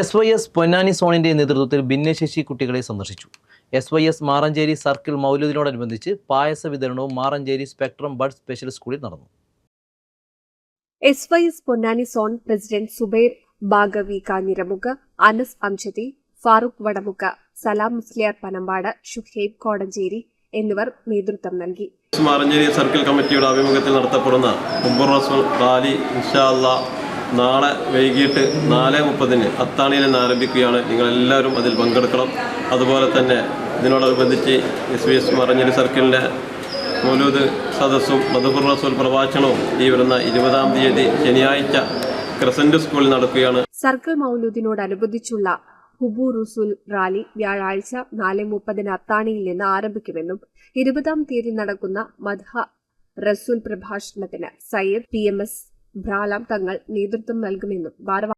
S Y S Ponnani സോണിന്റെ നേതൃത്വത്തിൽ ഭിന്നശേഷി കുട്ടികളെ സന്ദർശിച്ചു. S Y S Maranchery circle മൗലൂദിനോടനുബന്ധിച്ച് പായസ വിതരണവും മാറഞ്ചേരി സ്പെക്ട്രം ബഡ് സ്പെഷ്യൽ സ്കൂളിൽ നടന്നു. S Y S Ponnani zone president Zubair Bhagavi Kanjiramukku Anas Amjadi Farooq Vadamukha Salam Musliyar Panambad Shuhaib Kodanchery എന്നിവർ നേതൃത്വം നൽകി. മാറഞ്ചേരി സർക്കിൾ കമ്മിറ്റിയുടെ ആഭിമുഖ്യത്തിൽ നടത്തപ്പെടുന്ന റാലി ഇൻഷാ നാളെ വൈകിട്ട് നാല് മുപ്പതിന് അത്താണിയിൽ നിന്ന് ആരംഭിക്കുകയാണ്. നിങ്ങളെല്ലാവരും അതിൽ പങ്കെടുക്കണം. അതുപോലെ തന്നെ ഇതിനോടനുബന്ധിച്ച് എസ് ബി എസ് മറഞ്ഞൊരു സർക്കിളിന്റെ മൗലൂദ് സദസ്സും മധുപുർ റസൂൽ പ്രഭാഷണവും ഈ വരുന്ന ഇരുപതാം തീയതി ശനിയാഴ്ച ക്രസന്റ് സ്കൂളിൽ നടക്കുകയാണ്. സർക്കിൾ മൗലൂദിനോടനുബന്ധിച്ചുള്ള ഹുബു റുസുൽ റാലി വ്യാഴാഴ്ച നാല് മുപ്പതിന് അത്താണിയിൽ നിന്ന് ആരംഭിക്കുമെന്നും ഇരുപതാം തീയതി നടക്കുന്ന മദ്ഹ റസൂൽ പ്രഭാഷണത്തിന് Sayyid P M S Bralam Thangal നേതൃത്വം നൽകുമെന്നും ഭാരവാ